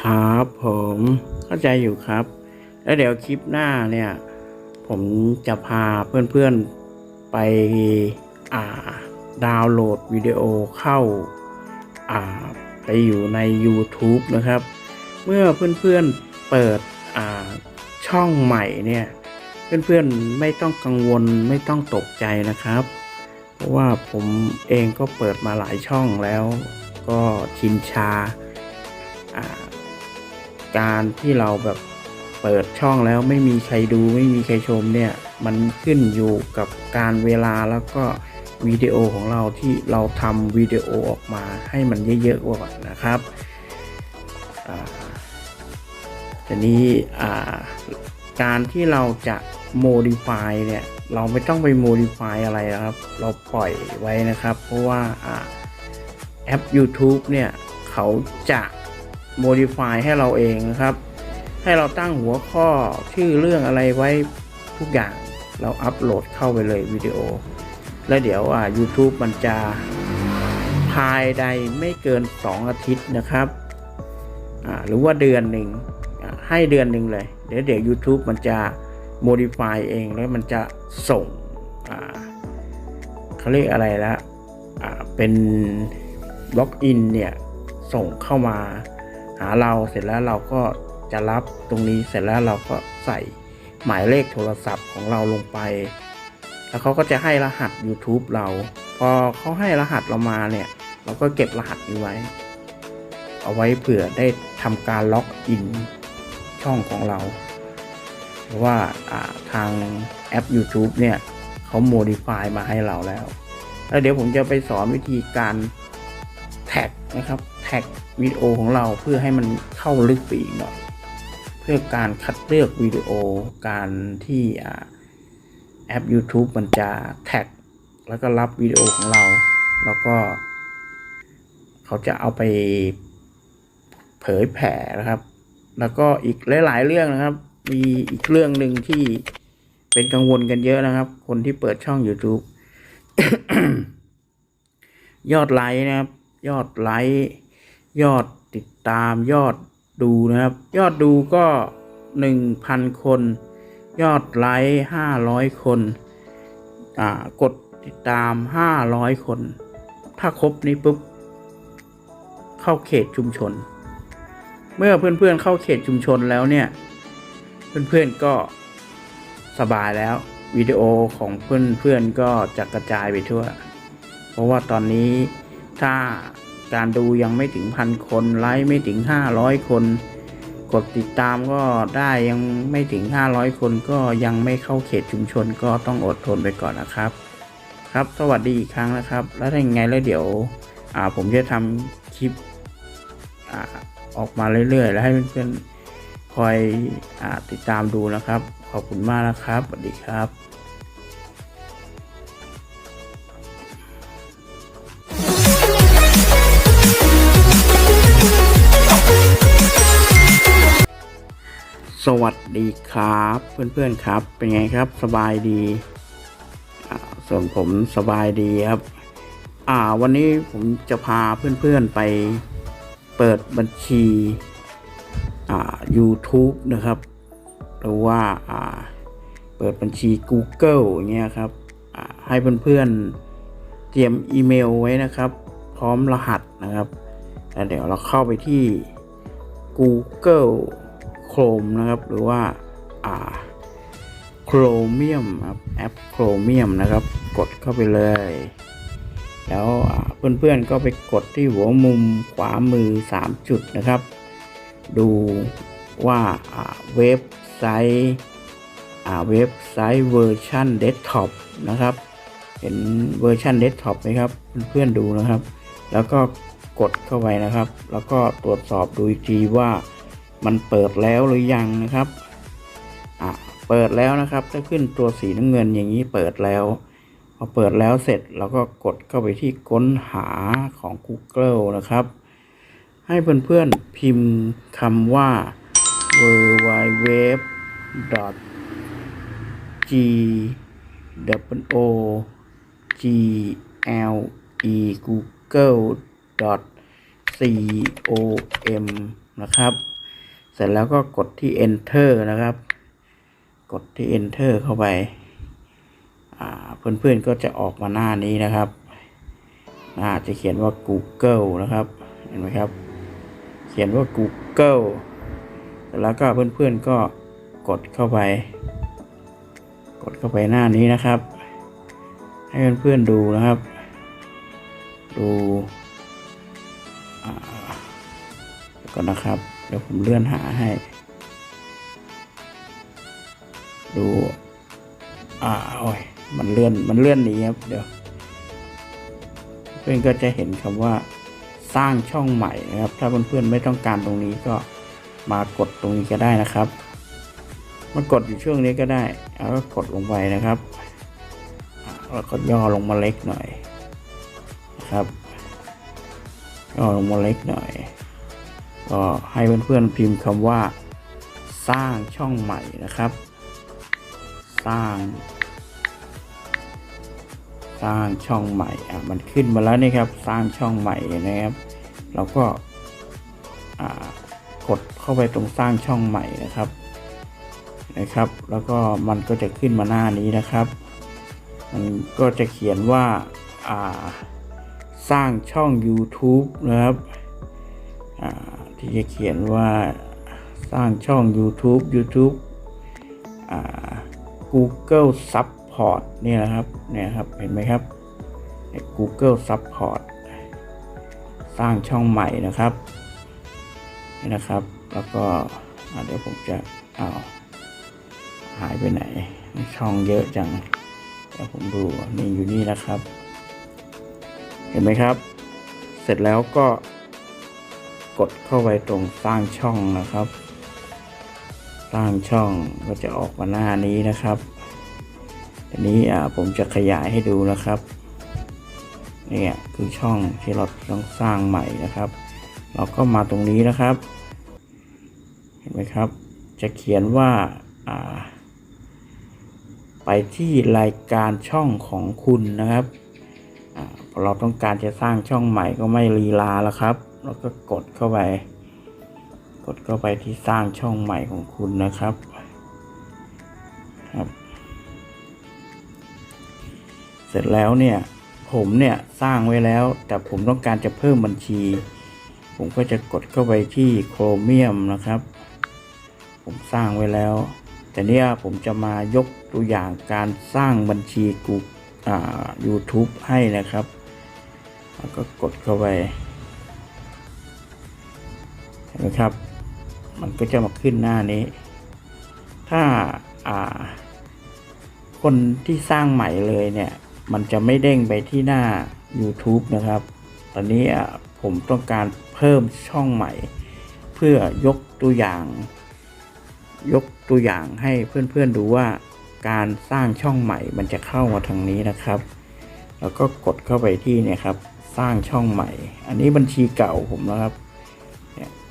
ครับผมเข้าใจอยู่ครับ แล้วเดี๋ยวคลิปหน้าเนี่ย ผมจะพาเพื่อนๆไปอ่าดาวน์โหลดวิดีโอเข้าอ่าไปอยู่ใน YouTube นะครับ เมื่อเพื่อนๆเปิดอ่าช่องใหม่เนี่ย เพื่อนๆไม่ต้องกังวลไม่ต้องตกใจนะครับ เพราะว่าผมเองก็เปิดมาหลายช่องแล้ว ก็ชินชาอ่า การที่เราแบบเปิดช่องแล้วไม่มีใครดูไม่มีใครชมเนี่ย มันขึ้นอยู่กับการเวลาแล้วก็วิดีโอของเราที่เราทำวิดีโอออกมาให้มันเยอะๆก่อนนะครับอ่าทีนี้การที่เราจะ modify เนี่ยเราไม่ต้องไป modify อะไรนะครับ เราปล่อยไว้นะครับ เพราะว่าอ่าแอป YouTube เนี่ยเขาจะ modify ให้เราเองนะครับ ให้เราตั้งหัวข้อชื่อเรื่องอะไรไว้ทุกอย่างเราอัปโหลดเข้าไปเลยวิดีโอ แล้วเดี๋ยวอ่า YouTube มันจะภายใดไม่เกิน 2 อาทิตย์นะครับอ่าหรือว่าเดือนหนึ่งให้เดือนหนึ่งเลย เดี๋ยวเดี๋ยว YouTube มันจะ modify เองแล้วมันจะส่งอ่าเขาเรียกอะไรละอ่าเป็นล็อกอินเนี่ย ส่งเข้ามา หาเราเสร็จแล้วเราก็จะรับตรงนี้เสร็จแล้วเราก็ใส่หมายเลขโทรศัพท์ของเราลงไป แล้วเขาก็จะให้รหัส YouTube เรา พอเขาให้รหัสเรามาเนี่ย เราก็เก็บรหัสนี้ไว้ เอาไว้เผื่อได้ทำการล็อกอินช่องของเรา เพราะว่าาทางแอป YouTube เนี่ยเขาโมดิฟายมาให้เราแล้ว แล้วเดี๋ยวผมจะไปสอนวิธีการ แท็กนะครับแท็กวิดีโอของเราเพื่อให้มันเข้าลึกไปอีกหน่อย เพื่อการคัดเลือกวิดีโอการที่แอป YouTube มันจะแท็กแล้วก็รับวิดีโอของเรา แล้วก็ เขาจะเอาไปเผยแผ่นะครับ แล้วก็อีกหลาย ๆ เรื่องนะครับ มีอีกเรื่องหนึ่งที่เป็นกังวลกันเยอะนะครับ คนที่เปิดช่อง YouTube ยอดไลค์นะครับ ยอดไลค์ยอดติดตามยอดดูนะครับ ยอดดูก็หนึ่งพันคน ยอดไลค์ห้าร้อยคนอ่ากดติดตามห้าร้อยคน ถ้าครบนี้ปุ๊บเข้าเขตชุมชน เมื่อเพื่อนๆเข้าเขตชุมชนแล้วเนี่ย เพื่อนๆก็สบายแล้ววิดีโอของเพื่อนๆก็จะกระจายไปทั่ว เพราะว่าตอนนี้ ถ้าการดูยังไม่ถึงพันคนไลค์ไม่ถึง 500 คน กดติดตามก็ได้ยังไม่ถึง 500 คนก็ยังไม่เข้าเขตชุมชนก็ต้องอดทนไปก่อนนะครับ ครับสวัสดีอีกครั้งนะครับ แล้วถ้ายังไงแล้วเดี๋ยวอ่าผมจะทำคลิปอ่าออกมาเรื่อยๆ แล้วให้เพื่อนๆคอยอาติดตามดูนะครับ ขอบคุณมากนะครับสวัสดีครับ สวัสดีครับเพื่อนๆครับ เป็นไงครับสบายดี ส่วนผมสบายดีครับ อ่า วันนี้ผมจะพาเพื่อนๆไปเปิดบัญชีอ่า YouTube นะครับ หรือว่าอ่า เปิดบัญชี Google เงี้ยครับอ่าให้เพื่อนๆเตรียมอีเมลไว้นะครับ พร้อมรหัสนะครับแล้วเดี๋ยวเราเข้าไปที่ Google Chrome นะครับหรือว่าอ่า Chromium ครับแอป Chromium นะครับ กดเข้าไปเลย แล้วเพื่อนๆก็ไปกดที่หัวมุมขวามือ 3 จุดนะครับ ดูว่าอ่าเว็บไซต์อ่าเว็บไซต์เวอร์ชันเดสก์ท็อปนะครับ เห็นเวอร์ชันเดสก์ท็อปไหมครับเพื่อนๆดูนะครับ แล้วก็กดเข้าไปนะครับ แล้วก็ตรวจสอบดูอีกทีว่า มันเปิดแล้วหรือยังนะครับอะเปิดแล้วนะครับถ้าขึ้นตัวสีน้ำเงินอย่างนี้เปิดแล้วพอเปิดแล้วเสร็จเราก็กดเข้าไปที่ค้นหาของ Google นะครับ ให้เพื่อนๆพิมพ์คำว่า w w w g o g l e google c o m นะครับ ร็จแล้วก็กดที่ enter นะครับ กดที่ enter เข้าไปเพื่อนๆก็จะออกมาหน้านี้นะครับหน้าจะเขียนว่า Google นะครับ เห็นไหมครับ เขียนว่า Google แล้วก็เพื่อนๆก็กดเข้าไป กดเข้าไปหน้านี้นะครับ ให้เพื่อนๆดูนะครับ ดูก่อนนะครับ เดี๋ยวผมเลื่อนหาให้ ดู อ่าโอ้ยมันเลื่อนมันเลื่อนหนีครับ เดี๋ยวเพื่อนก็จะเห็นคำว่าสร้างช่องใหม่นะครับ ถ้าเพื่อนๆไม่ต้องการตรงนี้ก็มากดตรงนี้ก็ได้นะครับ มากดอยู่ช่วงนี้ก็ได้แล้วก็กดลงไปนะครับอ่าแล้วก็ย่อลงมาเล็กหน่อยนะครับย่อลงมาเล็กหน่อย ก็ให้เพื่อนๆพิมพ์คำว่า สร้างช่องใหม่นะครับ สร้าง สร้างช่องใหม่อะมันขึ้นมาแล้วนี่ครับ สร้างช่องใหม่นะครับ เราก็กดเข้าไปตรงสร้างช่องใหม่นะครับนะครับ แล้วก็มันก็จะขึ้นมาหน้านี้นะครับ มันก็จะเขียนว่าาสร้างช่อง YouTube นะครับอ่า ที่จะเขียนว่าสร้างช่อง YouTube YouTube Google Support เนี่ยนะครับเนี่ยครับเห็นไหมครับ Google Support สร้างช่องใหม่นะครับนี่นะครับ แล้วก็เดี๋ยวผมจะเอาหายไปไหน ช่องเยอะจังเดี๋ยวผมดูนี่อยู่นี่นะครับ เห็นไหมครับ เสร็จแล้วก็ กดเข้าไปตรงสร้างช่องนะครับ สร้างช่องก็จะออกมาหน้านี้นะครับอันนี้อ่าผมจะขยายให้ดูนะครับเนี่ยคือช่องที่เราต้องสร้างใหม่นะครับ เราก็มาตรงนี้นะครับ เห็นไหมครับ จะเขียนว่าอ่า ไปที่รายการช่องของคุณนะครับเราต้องการจะสร้างช่องใหม่ก็ไม่ลีลาแล้วครับ เราก็กดเข้าไป กดเข้าไปที่สร้างช่องใหม่ของคุณนะครับครับ เสร็จแล้วเนี่ย ผมเนี่ยสร้างไว้แล้ว แต่ผมต้องการจะเพิ่มบัญชี ผมก็จะกดเข้าไปที่โครเมียมนะครับ ผมสร้างไว้แล้ว แต่เนี่ยผมจะมายกตัวอย่างการสร้างบัญชีกูอ่า YouTube ให้นะครับ แล้วก็กดเข้าไป นไหมครับ มันก็จะมาขึ้นหน้านี้ ถ้าอ่าคนที่สร้างใหม่เลยเนี่ย มันจะไม่เด้งไปที่หน้า YouTube นะครับ ตอนนี้ผมต้องการเพิ่มช่องใหม่ เพื่อยกตัวอย่าง ยกตัวอย่างให้เพื่อนๆดูว่าการสร้างช่องใหม่มันจะเข้ามาทางนี้นะครับ แล้วก็กดเข้าไปที่เนี่ยครับ สร้างช่องใหม่ อันนี้บัญชีเก่าผมนะครับ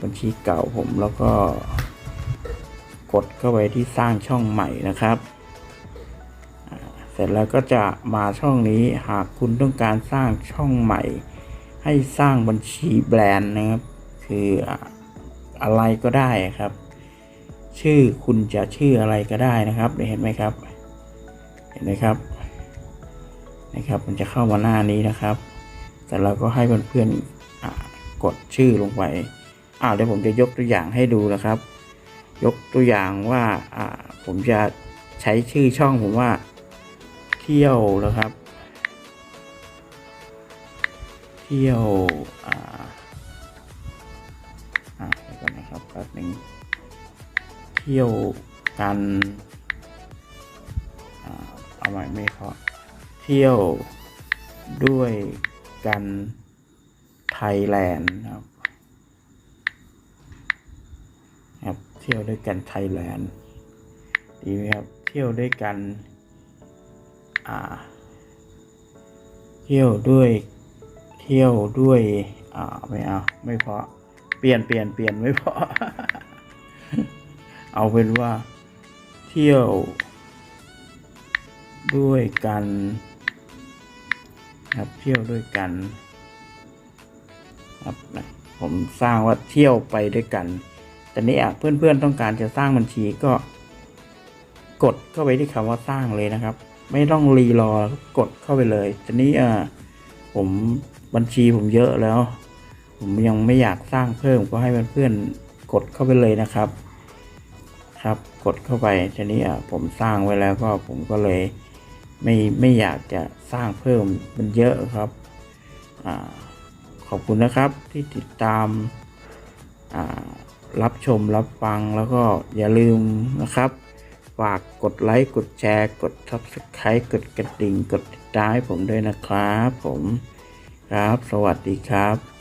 บัญชีเก่าผมแล้วก็ กดเข้าไปที่สร้างช่องใหม่นะครับ เสร็จแล้วก็จะมาช่องนี้หากคุณต้องการสร้างช่องใหม่ ให้สร้างบัญชีแบรนด์นะครับ คืออะไรก็ได้ครับ ชื่อคุณจะชื่ออะไรก็ได้นะครับเห็นไหมครับ เห็นไหมครับนะครับ มันจะเข้ามาหน้านี้นะครับ แต่เราก็ให้เพื่อนๆกดชื่อลงไป อ่าเดี๋ยวผมจะยกตัวอย่างให้ดูนะครับ ยกตัวอย่างว่าอ่าผมจะใช้ชื่อช่องผมว่าเที่ยวนะครับ เที่ยวอ่าอ่าเดี๋ยวก่อนนะครับแป๊บหนึงเที่ยวกันอ่าเอาใหม่ไม่พอเที่ยวด้วยกันไทยแลนด์ครับ ครับ เที่ยวด้วยกันไทยแลนด์ดีไหมครับ เที่ยวด้วยกัน อ่า เที่ยวด้วย เที่ยวด้วย อ่า ไม่เอา ไม่เพราะ เปลี่ยนเปลี่ยนเปลี่ยนไม่เพราะ เอาเป็นว่า เที่ยว ด้วยกัน ครับ เที่ยวด้วยกัน ครับ ผมสร้างว่าเที่ยวไปด้วยกัน แต่นี้อะเพื่อนๆต้องการจะสร้างบัญชีก็ กดเข้าไปที่คำว่าสร้างเลยนะครับ ไม่ต้องรีรอกดเข้าไปเลยทีนี้อ่าผมบัญชีผมเยอะแล้ว ผมยังไม่อยากสร้างเพิ่มก็ให้เพื่อนๆกดเข้าไปเลยนะครับ ครับกดเข้าไปทีนี้อะผมสร้างไว้แล้วก็ผมก็เลยไม่ไม่อยากจะสร้างเพิ่มมันเยอะครับอขอบคุณนะครับที่ติดตามอ่า รับชมรับฟังแล้วก็อย่าลืมนะครับ ฝากกดไลค์กดแชร์ กด subscribe กดกระดิ่ง กดติดตามให้ผมด้วยนะครับ ผมครับ สวัสดีครับ